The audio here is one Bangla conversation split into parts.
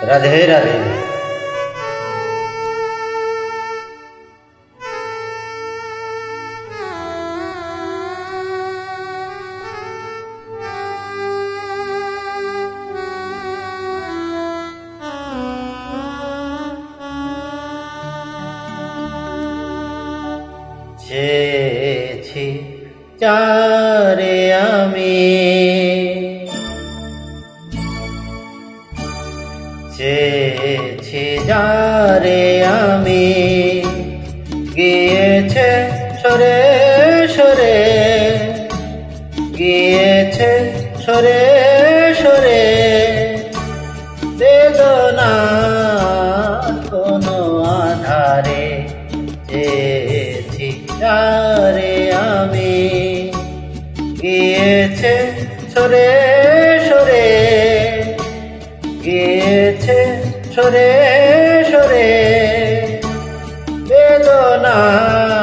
রাধে রাধে চেয়েছি চারে আমি যারে আমি গিয়েছে সরে সরে, গিয়েছে সরে সরে বেদনার কোনো আধারে আমি গিয়েছে সরে সরে, গিয়েছে সরে সরে বেদনার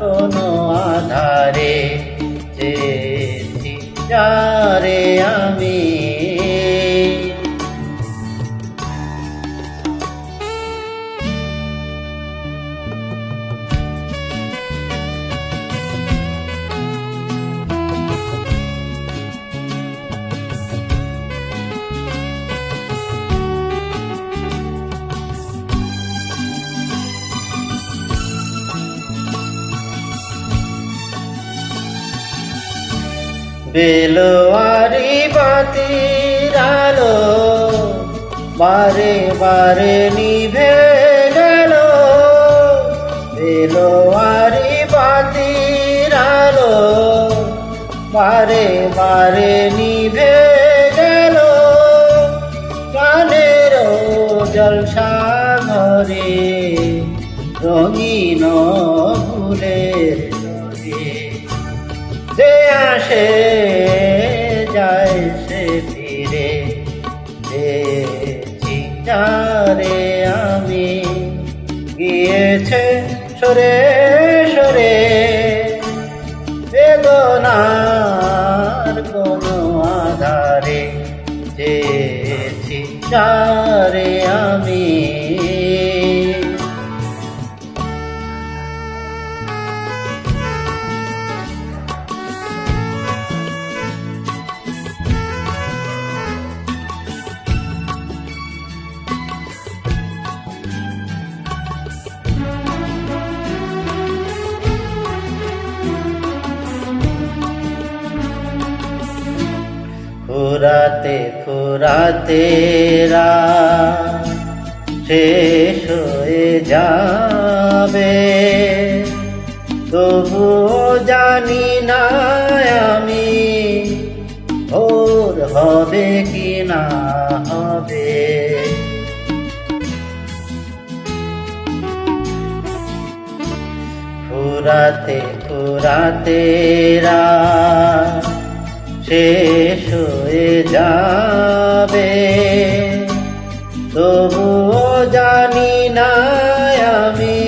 কোনো আধারে যে আমি বেলোয়ারি বাতির আলো, বারে বারে নিভে গেল। বেলোয়ারি বাতির আলো, বারে বারে নিভে গেল। গানের জলসা ঘরে রঙিন ফুলের নদী যে আসে, যায় সে ফিরে। চিন্তারে আমি গিয়েছে সরে সরে, বেদনার কোনো আধারে। যে চিন্তারে ফুরাতে ফুরাতে রাত শেষ হয়ে যাবে। তবুও জানি না আমি ওর হবে কি না হবে। ফুরাতে ফুরাতে রাত শেষ হয়ে যাবে। তবুও জানি না আমি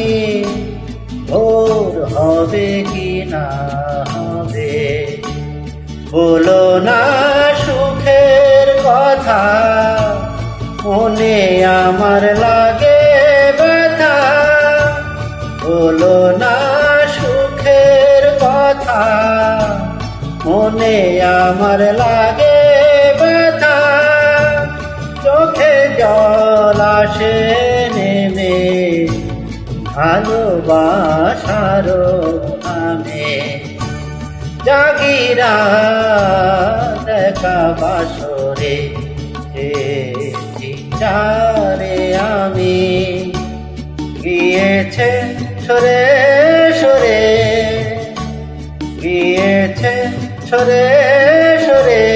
ভোর হবে কি না হবে। বলো না সুখের কথা, মনে আমার লাগে ব্যথা। বলো না মনে আমার লাগে ব্যথা। চোখে জল আসে নেমে। ভালোবাসার নামে জাগিরা দেখা বাসরে। চারে আমি। গিয়েছে সরে সরে। গিয়েছে সরে সরে।